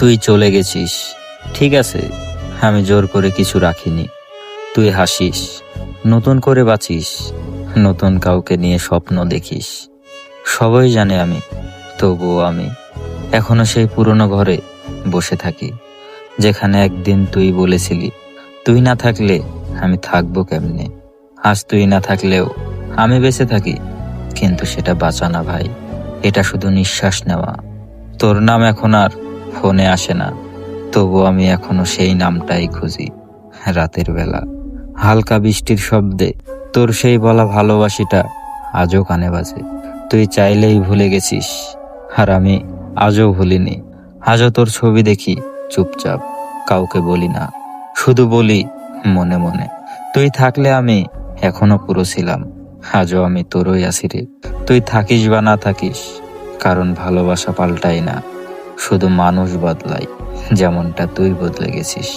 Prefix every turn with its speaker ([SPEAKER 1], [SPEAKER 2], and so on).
[SPEAKER 1] তুই চলে গেছিস। ঠিক আছে, আমি জোর করে কিছু রাখিনি। তুই হাসিস, নতুন করে বাঁচিস, নতুন কাউকে নিয়ে স্বপ্ন দেখিস। সবাই জানে আমি, তবুও আমি এখনও সেই পুরনো ঘরে বসে থাকি, যেখানে একদিন তুই বলেছিলি, তুই না থাকলে আমি থাকব কেমনে? আজ তুই না থাকলেও আমি বেঁচে থাকি, কিন্তু সেটা বাঁচা না ভাই, এটা শুধু নিঃশ্বাস নেওয়া। তোর নাম এখন আর ফোনে আসে না। তবু আমি এখনও সেই নামটাই খুঁজি, রাতের বেলা। হালকা বৃষ্টির শব্দে, তোর সেই বলা ভালোবাসিটা আজও কানে বাজে। তুই চাইলেই ভুলে গেছিস, আর আমি আজও ভুলিনি। আজও তোর ছবি দেখি, চুপচাপ, কাউকে বলি না। শুধু বলি, মনে মনে, তুই থাকলে আমি এখনও পুরো ছিলাম, আজও আমি তোরই আছি রে। তুই থাকিস বা না থাকিস, কারণ ভালোবাসা পাল্টাই না। শুধু মানুষ বদলায় যেমনটা তুই বদলে গেছিস।